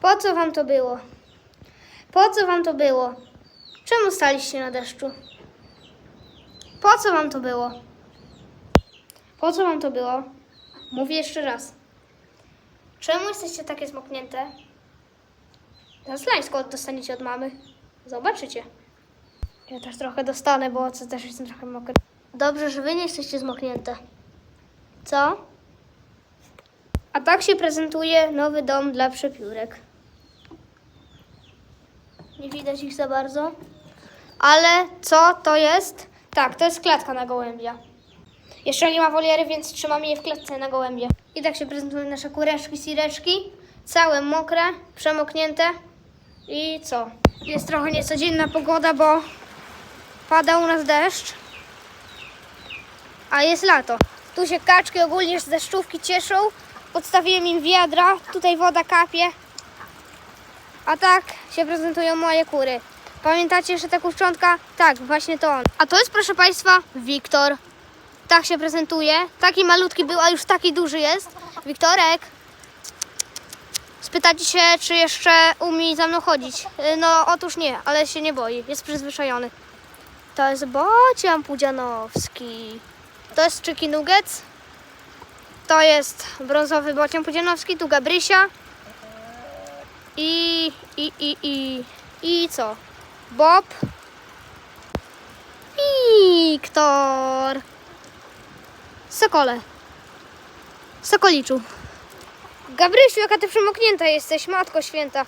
Po co wam to było? Po co wam to było? Czemu staliście na deszczu? Po co wam to było? Po co wam to było? Mówię jeszcze raz. Czemu jesteście takie zmoknięte? Zaslańsko dostaniecie od mamy. Zobaczycie. Ja też trochę dostanę, bo co też jestem trochę mokry. Dobrze, że wy nie jesteście zmoknięte. Co? A tak się prezentuje nowy dom dla przepiórek. Nie widać ich za bardzo. Ale co to jest? Tak, to jest klatka na gołębia. Jeszcze nie ma woliery, więc trzymamy je w klatce na gołębie. I tak się prezentują nasze kureczki, sireczki. Całe mokre, przemoknięte. I co? Jest trochę niecodzienna pogoda, bo pada u nas deszcz. A jest lato. Tu się kaczki ogólnie z deszczówki cieszą. Podstawiłem im wiadra, tutaj woda kapie. A tak się prezentują moje kury. Pamiętacie, że ta kurczątka? Tak, właśnie to on. A to jest, proszę Państwa, Wiktor. Tak się prezentuje. Taki malutki był, a już taki duży jest. Wiktorek. Spytacie się, czy jeszcze umie za mną chodzić. Y, No, otóż nie, ale się nie boi. Jest przyzwyczajony. To jest Bocian Pudzianowski. To jest Chicky Nuggets. To jest brązowy Bocian Pudzianowski, tu Gabrysia. I, i, i, i, i co? Bob. Wiktor. Sokole. Sokoliczu. Gabrysiu, jaka ty przemoknięta jesteś, matko święta.